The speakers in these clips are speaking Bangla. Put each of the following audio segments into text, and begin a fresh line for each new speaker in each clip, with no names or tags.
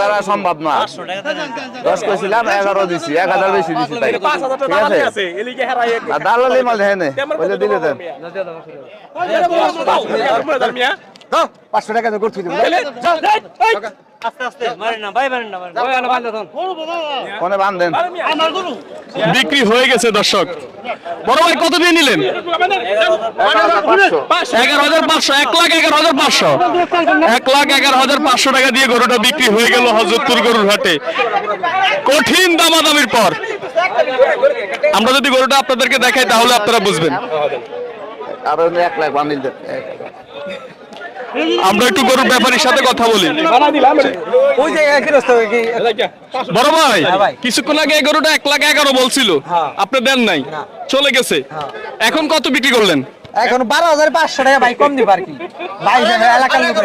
দ্বারা সম্ভব না দশ কইছিলাম এগারো দিছি এক হাজার বেশি দিছি তাই ঠিক আছে দালালি মাল বলে দিলে দেন
পাঁচশো টাকা করছি
বিক্রি হয়ে গেছে দর্শক। বড় ভাই কত দিয়ে নিলেন? এগারো হাজার পাঁচশো এক লাখ এগারো হাজার পাঁচশো। এক লাখ এগারো হাজার পাঁচশো টাকা দিয়ে গরুটা বিক্রি হয়ে গেল হজরতপুর গরুর হাটে। কঠিন দামাদামির পর। আমরা যদি গরুটা আপনাদেরকে দেখাই তাহলে আপনারা বুঝবেন।
এক লাখ
আমরা একটু গরুর ব্যাপারীর সাথে কথা বলি।
ওই জায়গায় কি রাস্তা কি
বড় ভাই
হ্যাঁ
কিছুক্ষণ আগে এই গরুটা এক লাখ এগারো বলছিল।
হ্যাঁ।
আপনি দেন নাই। চলে গেছে। এখন কত বিক্রি করলেন?
এখন বারো হাজার পাঁচশো টাকা ভাই কম দিবে আর কি। ভাই এলাকার লোক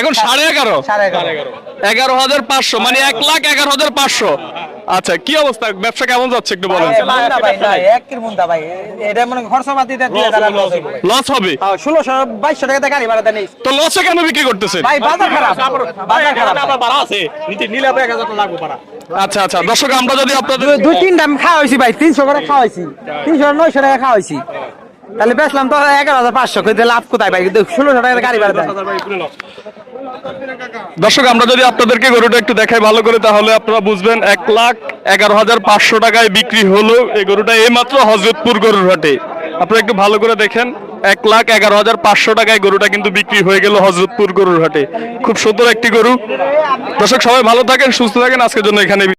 এখন সাড়ে এগারো।
এগারো
হাজার পাঁচশো মানে এক লাখ এগারো হাজার পাঁচশো। আচ্ছা কি অবস্থা? ব্যবসা কেমন যাচ্ছে একটু বলেন।
মনে লস
হবে
হ্যাঁ, ষোলোশো বাইশশো টাকা গাড়ি ভাড়া দেন
তো লসে কেন বিক্রি করতেছেন?
ভাই বাজার খারাপ। বাজার খারাপ।
আচ্ছা আচ্ছা দর্শক আমরা যদি আপনাদের
দুই- খাওয়া হয়েছি ভাই তিনশো করে খাওয়া হয়েছি। তিনশো নয়শো টাকা খাওয়া হয়েছি। তাহলে বেচলাম তো এগারো হাজার পাঁচশো লাভ কোথায় ভাই? ষোলোশো টাকা গাড়ি ভাড়া দেন।
দর্শক, আমরা যদি আপনাদেরকে গরুটা একটু দেখাই ভালো করে, তাহলে আপনারা বুঝবেন এক লাখ এগারো হাজার পাঁচশো টাকায় বিক্রি হলো এই গরুটা এইমাত্র হজরতপুর গরুর হাটে। আপনারা একটু ভালো করে দেখেন, এক লাখ এগারো হাজার পাঁচশো টাকায় গরুটা কিন্তু বিক্রি হয়ে গেল হজরতপুর গরুর হাটে। খুব সুন্দর একটি গরু। দর্শক, সবাই ভালো থাকেন, সুস্থ থাকেন, আজকের জন্য এখানে